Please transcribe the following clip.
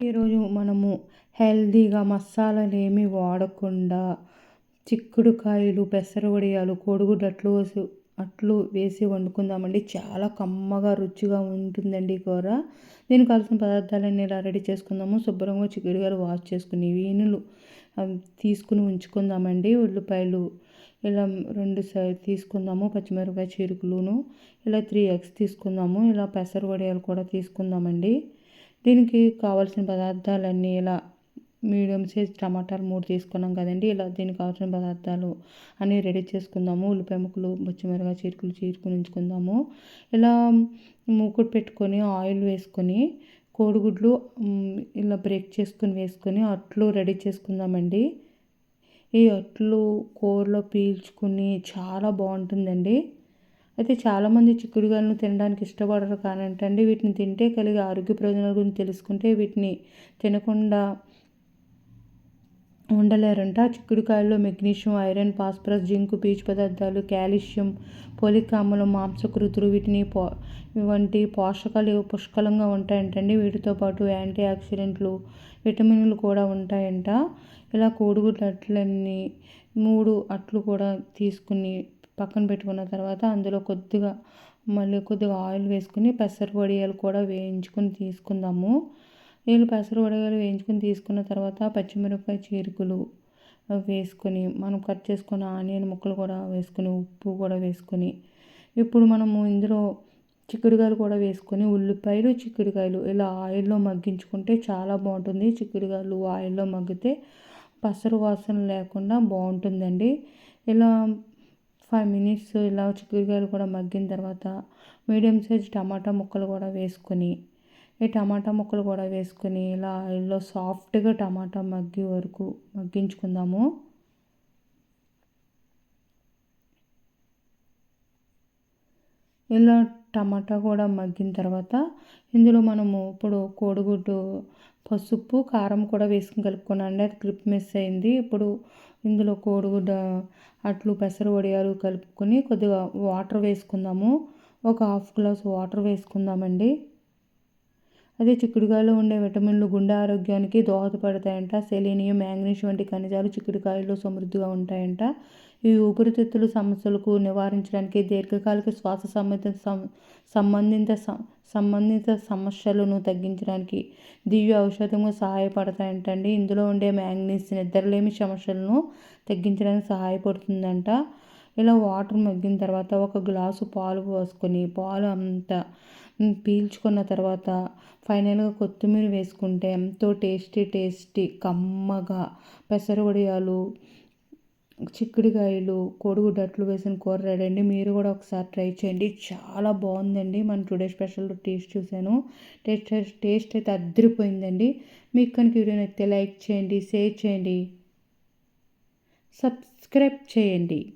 ఈరోజు మనము హెల్తీగా మసాలాలు వాడకుండా చిక్కుడుకాయలు పెసర వడియాలు కోడిగుడ్డు అట్లు వేసి అట్లు వేసి వండుకుందామండి. చాలా కమ్మగా రుచిగా ఉంటుందండి కూర. దీనికి కావాల్సిన పదార్థాలన్నీ ఇలా రెడీ చేసుకుందాము. శుభ్రంగా చిక్కుడుకాయలు వాష్ చేసుకుని వీనులు తీసుకుని ఉంచుకుందామండి. ఉల్లిపాయలు ఇలా రెండు తీసుకుందాము. పచ్చిమిరపకాయ చీరుకులును. ఇలా త్రీ ఎగ్స్ తీసుకుందాము. ఇలా పెసర వడియాలు కూడా తీసుకుందామండి. దీనికి కావాల్సిన పదార్థాలన్నీ ఇలా మీడియం సైజ్ టమాటాలు మూడు తీసుకున్నాం కదండి. ఇలా దీనికి కావాల్సిన పదార్థాలు అన్నీ రెడీ చేసుకుందాము. ఉల్లిపాయ ముక్కలు పచ్చిమిరపకాయ చీరుకులు చీరుకుని ఉంచుకుందాము. ఇలా మూకుడు పెట్టుకొని ఆయిల్ వేసుకొని కోడిగుడ్లు ఇలా బ్రేక్ చేసుకొని వేసుకొని అట్లు రెడీ చేసుకుందామండి. ఈ అట్లు కూరలో పీల్చుకుని చాలా బాగుంటుందండి. అయితే చాలామంది చిక్కుడుగాయలను తినడానికి ఇష్టపడరు కానంటండి వీటిని తింటే కలిగే ఆరోగ్య ప్రయోజనాల గురించి తెలుసుకుంటే వీటిని తినకుండా ఉండలేరంట. చిక్కుడుకాయల్లో మెగ్నీషియం ఐరన్ ఫాస్ఫరస్ జింక్ పీచు పదార్థాలు కాల్షియం పోలిక్ ఆమ్లం మాంసకృతులు వీటిని పో వంటి పోషకాలు పుష్కలంగా ఉంటాయంటండి. వీటితో పాటు యాంటీ ఆక్సిడెంట్లు విటమిన్లు కూడా ఉంటాయంట. ఇలా కోడిగుడ్ల అట్లన్నీ మూడు అట్లు కూడా తీసుకుని పక్కన పెట్టుకున్న తర్వాత అందులో కొద్దిగా మళ్ళీ కొద్దిగా ఆయిల్ వేసుకుని పెసర వడియాలు కూడా వేయించుకొని తీసుకుందాము. వీళ్ళు పెసర వడియాలు వేయించుకొని తీసుకున్న తర్వాత పచ్చిమిరపకాయ చీరుకులు వేసుకొని మనం కట్ చేసుకున్న ఆనియన్ ముక్కలు కూడా వేసుకొని ఉప్పు కూడా వేసుకొని ఇప్పుడు మనము ఇందులో చిక్కుడుకాయలు కూడా వేసుకొని ఉల్లిపాయలు చిక్కుడుకాయలు ఇలా ఆయిల్లో మగ్గించుకుంటే చాలా బాగుంటుంది. చిక్కుడుకాయలు ఆయిల్లో మగ్గితే పసరు వాసన లేకుండా బాగుంటుందండి. ఇలా ఫైవ్ మినిట్స్ ఇలా చిక్కుడుకాయలు కూడా మగ్గిన తర్వాత మీడియం సైజ్ టమాటా ముక్కలు కూడా వేసుకొని ఈ టమాటా ముక్కలు కూడా వేసుకొని ఇలా ఆయిల్లో సాఫ్ట్గా టమాటా మగ్గి వరకు మగ్గించుకుందాము. ఇలా టమాటా కూడా మగ్గిన తర్వాత ఇందులో మనము ఇప్పుడు కోడిగుడ్డు పసుపు కారం కూడా వేసుకుని కలుపుకున్నాను అది క్లిప్ మిస్ అయింది. ఇప్పుడు ఇందులో కోడిగుడ్డ అట్లు పెసర వడియాలు కలుపుకొని కొద్దిగా వాటర్ వేసుకుందాము. ఒక హాఫ్ గ్లాస్ వాటర్ వేసుకుందామండి. అదే చిక్కుడుకాయలో ఉండే విటమిన్లు గుండె ఆరోగ్యానికి దోహదపడతాయంట. సెలీనియం మ్యాంగ్నీషియం వంటి ఖనిజాలు చిక్కుడుకాయల్లో సమృద్ధిగా ఉంటాయంట. ఈ ఊపిరితిత్తుల సమస్యలకు నివారించడానికి దీర్ఘకాలిక శ్వాస సంబంధిత సంబంధిత సంబంధిత సమస్యలను తగ్గించడానికి దివ్య ఔషధంగా సహాయపడతాయంటండి. ఇందులో ఉండే మ్యాంగ్నీస్ నిద్రలేమి సమస్యలను తగ్గించడానికి సహాయపడుతుందంట. ఇలా వాటర్ మగ్గిన తర్వాత ఒక గ్లాసు పాలు పోసుకొని పాలు అంతా పీల్చుకున్న తర్వాత ఫైనల్గా కొత్తిమీర వేసుకుంటే ఎంతో టేస్టీ టేస్టీ కమ్మగా పెసర వడియాలు చిక్కుడుకాయలు కోడిగుడ్డు వేసిన కూర రెడీ అండి. మీరు కూడా ఒకసారి ట్రై చేయండి. చాలా బాగుందండి. మన టుడే స్పెషల్ టేస్ట్ చూశాను. టేస్ట్ టేస్ట్ అయితే అద్దరిపోయిందండి. మీకు కనుక వీడియో నచ్చితే లైక్ చేయండి షేర్ చేయండి సబ్స్క్రైబ్ చేయండి.